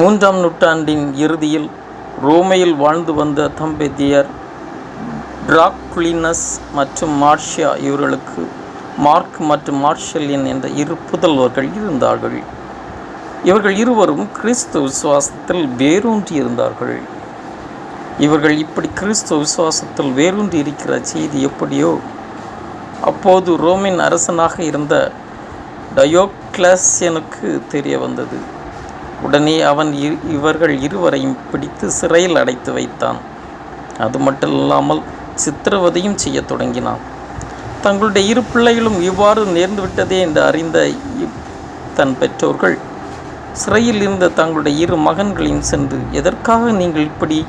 மூன்றாம் நூற்றாண்டின் இறுதியில் ரோமையில் வாழ்ந்து வந்த தம்பெத்தியர் டிராக்லினஸ் மற்றும் மார்ஷியா இவர்களுக்கு மார்க் மற்றும் மார்ஷலின் என்ற இரு புதல்வர்கள் இருந்தார்கள். இவர்கள் இருவரும் கிறிஸ்து விசுவாசத்தில் வேரூன்றி இருந்தார்கள். இவர்கள் இப்படி கிறிஸ்துவ விசுவாசத்தில் வேரூன்றி இருக்கிற செய்தி எப்படியோ அப்போது ரோமின் அரசனாக இருந்த டயோக்ளாசியனுக்கு தெரிய வந்தது. உடனே அவன் இ- இவர்கள் இருவரையும் பிடித்து சிறையில் அடைத்து வைத்தான். அது மட்டும் இல்லாமல் சித்திரவதையும் செய்யத் தொடங்கினான். தங்களுடைய இரு பிள்ளைகளும் இவ்வாறு நேர்ந்துவிட்டதே என்று அறிந்த தன் பெற்றோர்கள் சிறையில் இருந்த தங்களுடைய இரு மகன்களையும் சென்று எதற்காக நீங்கள் இப்படி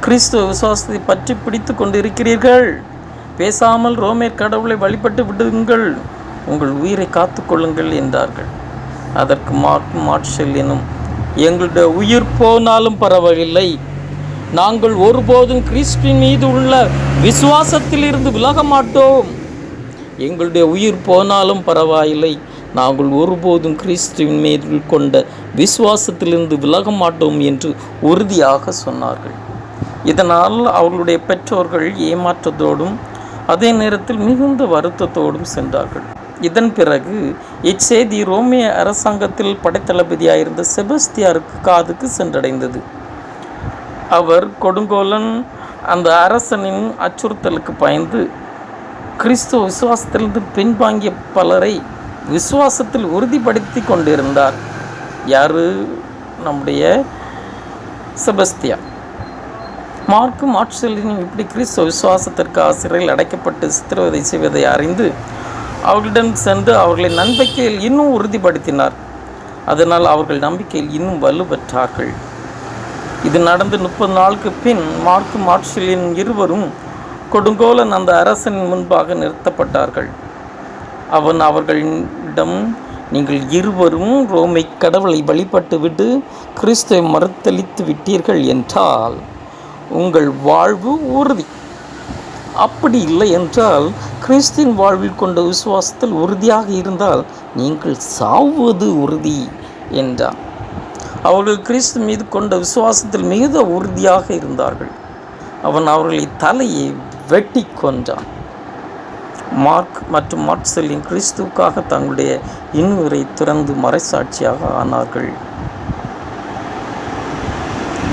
கிறிஸ்துவ விசுவாசத்தை பற்றி பிடித்து கொண்டிருக்கிறீர்கள்? பேசாமல் ரோமேர் கடவுளை வழிபட்டு விடுங்கள். உங்கள் உயிரை காத்துக்கொள்ளுங்கள் என்றார்கள். அதற்கு மார்க் மார்ஷல் எனும் எங்களுடைய உயிர் போனாலும் பரவாயில்லை. நாங்கள் ஒருபோதும் கிறிஸ்துவின் மீது உள்ள விசுவாசத்திலிருந்து விலக மாட்டோம் எங்களுடைய உயிர் போனாலும் பரவாயில்லை. நாங்கள் ஒருபோதும் கிறிஸ்துவின் மீது கொண்ட விசுவாசத்திலிருந்து விலக மாட்டோம் என்று உறுதியாக சொன்னார்கள். இதனால் அவர்களுடைய பெற்றோர்கள் ஏமாற்றத்தோடும் அதே நேரத்தில் மிகுந்த வருத்தத்தோடும் சென்றார்கள். இதன் பிறகு இச்செய்தி ரோமிய அரசாங்கத்தில் படைத்தளபதியாயிருந்த செபஸ்தியாருக்கு காதுக்கு சென்றடைந்தது. அவர் கொடுங்கோலன் அந்த அரசனின் அச்சுறுத்தலுக்கு பயந்து கிறிஸ்துவ விசுவாசத்திலிருந்து பின்வாங்கிய பலரை விசுவாசத்தில் உறுதிப்படுத்தி கொண்டிருந்தார். யாரு? நம்முடைய செபஸ்தியா. மார்க்கு மார்க்செல்லினும் இப்படி கிறிஸ்துவ விசுவாசத்திற்கு ஆசிரியர்கள் அடைக்கப்பட்டு சித்திரவதை செய்வதை அறிந்து அவர்களிடம் சென்று அவர்களை நம்பிக்கையில் இன்னும் உறுதிப்படுத்தினார். அதனால் அவர்கள் நம்பிக்கையில் இன்னும் வலுப்பெற்றார்கள். இது நடந்து முப்பது நாளுக்கு பின் மார்க்கு மார்ஷலின் இருவரும் கொடுங்கோலன் அந்த அரசனின் முன்பாக நிறுத்தப்பட்டார்கள். அவன் அவர்களிடம் நீங்கள் இருவரும் ரோமை கடவுளை வழிபட்டுவிட்டு கிறிஸ்துவை மறுத்தளித்து விட்டீர்கள் என்றால் உங்கள் வாழ்வு உறுதி. அப்படி இல்லை என்றால் கிறிஸ்துவின் வாழ்வில் கொண்ட விசுவாசத்தில் உறுதியாக இருந்தால் நீங்கள் சாவது உறுதி என்றார். அவர்கள் கிறிஸ்து மீது கொண்ட விசுவாசத்தில் மிகுந்த உறுதியாக இருந்தார்கள். அவன் அவர்களை தலையை வெட்டி கொன்றான். மார்க் மற்றும் மார்க்செல்லின் கிறிஸ்துவுக்காக தங்களுடைய இன்னுரை திறந்து மறைசாட்சியாக ஆனார்கள்.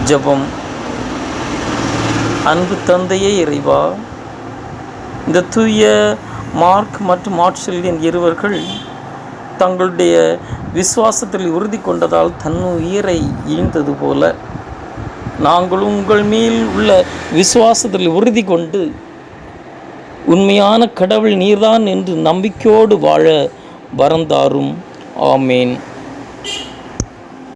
ஜெபம். அன்பு தந்தையே இறைவா இந்த தூய மார்க் மற்றும் மார்ஷலின் இருவர்கள் தங்களுடைய விசுவாசத்தில் உறுதி கொண்டதால் தன் உயிரை ஈந்தது போல நாங்கள் உங்கள் மேல் உள்ள விசுவாசத்தில் உறுதி கொண்டு உண்மையான கடவுள் நீர்தான் என்று நம்பிக்கையோடு வாழ வரந்தாரும். ஆமேன்.